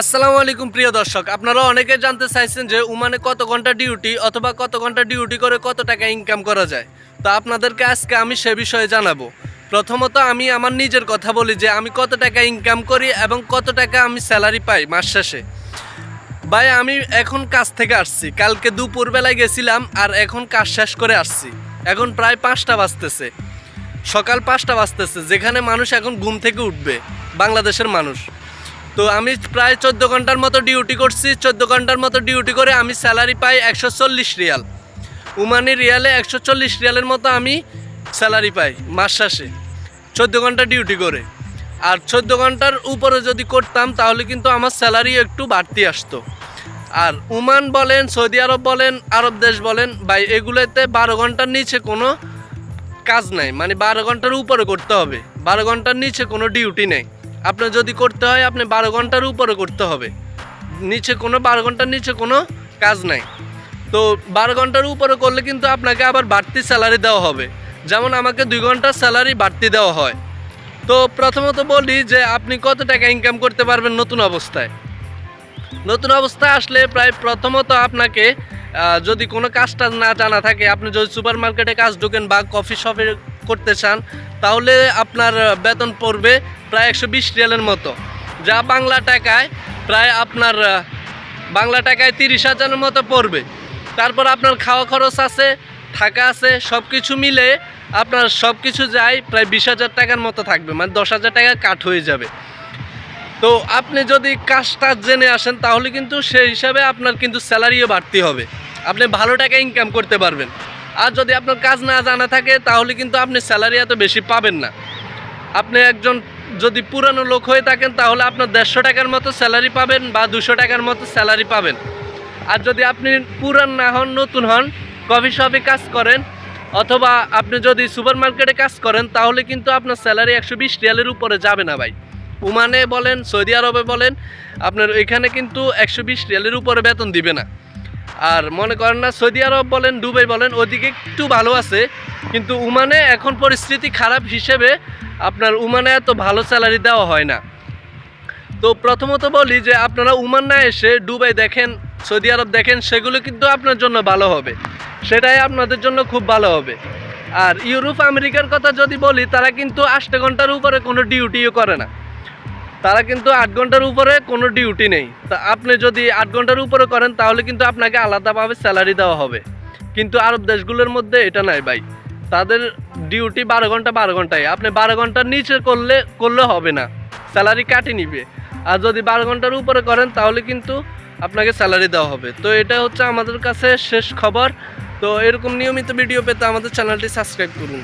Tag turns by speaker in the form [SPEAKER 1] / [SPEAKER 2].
[SPEAKER 1] আসসালামু আলাইকুম, প্রিয় দর্শক। আপনারা অনেকে জানতে চাইছেন যে উমানে কত ঘণ্টা ডিউটি অথবা কত ঘণ্টা ডিউটি করে কত টাকা ইনকাম করা যায়। তো আপনাদেরকে আজকে আমি সে বিষয়ে জানাব। প্রথমত আমি আমার নিজের কথা বলি যে আমি কত টাকা ইনকাম করি এবং কত টাকা আমি স্যালারি পাই মাস শেষে। ভাই, আমি এখন কাজ থেকে আসছি। কালকে দুপুরবেলায় গেছিলাম আর এখন কাজ শেষ করে আসছি। এখন প্রায় পাঁচটা বাজতেছে। সকাল পাঁচটা বাজতেছে, যেখানে মানুষ এখন ঘুম থেকে উঠবে, বাংলাদেশের মানুষ। তো আমি প্রায় চোদ্দ ঘণ্টার মতো ডিউটি করছি। চোদ্দ ঘণ্টার মতো ডিউটি করে আমি স্যালারি পাই একশো চল্লিশ রিয়াল। উমানি রিয়ালে একশো চল্লিশ রিয়ালের মতো আমি স্যালারি পাই মাস শেষে। চোদ্দ ঘণ্টা ডিউটি করে। আর চোদ্দ ঘণ্টার উপরে যদি করতাম, তাহলে কিন্তু আমার স্যালারি একটু বাড়তি আসতো। আর উমান বলেন, সৌদি আরব বলেন, আরব দেশ বলেন, ভাই, এগুলোতে বারো ঘণ্টার নিচে কোনো কাজ নাই। মানে বারো ঘণ্টার উপরে করতে হবে। বারো ঘণ্টার নিচে কোনো ডিউটি নেই। আপনার যদি করতে হয়, আপনি বারো ঘণ্টার উপরে করতে হবে। নিচে কোনো, বারো ঘণ্টার নিচে কোনো কাজ নাই। তো বারো ঘণ্টার উপরে করলে কিন্তু আপনাকে আবার বাড়তি স্যালারি দেওয়া হবে। যেমন আমাকে দুই ঘণ্টার স্যালারি বাড়তি দেওয়া হয়। তো প্রথমত বলি যে, আপনি কত টাকা ইনকাম করতে পারবেন নতুন অবস্থায়? নতুন অবস্থায় আসলে প্রায় প্রথমত আপনাকে যদি কোনো কাজটা না জানা থাকে, আপনি যদি সুপার মার্কেটে কাজ ঢোকেন বা কফি শপে করতে চান, তাহলে আপনার বেতন পড়বে প্রায় একশো বিশ রিয়ালের মতো। যা বাংলা টাকায় প্রায় আপনার বাংলা টাকায় তিরিশ হাজারের মতো পড়বে। তারপর আপনার খাওয়া খরচ আছে, থাকা আছে সব কিছু মিলে আপনার সব কিছু যায় প্রায় বিশ হাজার টাকার মতো থাকবে মানে দশ হাজার টাকা কাট হয়ে যাবে। তো আপনি যদি কাজটা জেনে আসেন, তাহলে কিন্তু সেই হিসাবে আপনার কিন্তু স্যালারিও বাড়তি হবে। আপনি ভালো টাকা ইনকাম করতে পারবেন। আর যদি আপনার কাজ না জানা থাকে, তাহলে কিন্তু আপনি স্যালারি এত বেশি পাবেন না। আপনি একজন যদি পুরানো লোক হয়ে থাকেন, তাহলে আপনার দেড়শো টাকার মতো স্যালারি পাবেন বা দুশো টাকার মতো স্যালারি পাবেন। আর যদি আপনি পুরান না হন, নতুন হন কফি শপে কাজ করেন, অথবা আপনি যদি সুপার মার্কেটে কাজ করেন, তাহলে কিন্তু আপনার স্যালারি একশো বিশ রিয়ালের উপরে যাবে না ভাই। ওমানে বলেন, সৌদি আরবে বলেন, আপনার এখানে কিন্তু একশো বিশ রিয়ালের উপরে বেতন দিবে না। আর মনে করেন না, সৌদি আরব বলেন, দুবাই বলেন, ওদিকে একটু ভালো আছে, কিন্তু উমানে এখন পরিস্থিতি খারাপ হিসেবে আপনার উমানে এত ভালো স্যালারি দেওয়া হয় না। তো প্রথমত বলি যে আপনারা উমান না এসে দুবাই দেখেন, সৌদি আরব দেখেন, সেগুলো কিন্তু আপনার জন্য ভালো হবে। সেটাই আপনাদের জন্য খুব ভালো হবে। আর ইউরোপ, আমেরিকার কথা যদি বলি, তারা কিন্তু আট ঘণ্টার উপরে কোনো ডিউটিও করে না। তারা কিন্তু আট ঘণ্টার উপরে কোনো ডিউটি নেই। তা আপনি যদি আট ঘণ্টার উপরে করেন, তাহলে কিন্তু আপনাকে আলাদাভাবে স্যালারি দেওয়া হবে। কিন্তু আরব দেশগুলোর মধ্যে এটা নাই ভাই। তাদের ডিউটি বারো ঘণ্টা, বারো ঘন্টায়। আপনি বারো ঘণ্টার নিচে করলে করলে হবে না। স্যালারি কাটি নিবে। আর যদি বারো ঘণ্টার উপরে করেন, তাহলে কিন্তু আপনাকে স্যালারি দেওয়া হবে। তো এটা হচ্ছে আমাদের কাছে শেষ খবর। তো এরকম নিয়মিত ভিডিও পেতে আমাদের চ্যানেলটি সাবস্ক্রাইব করুন।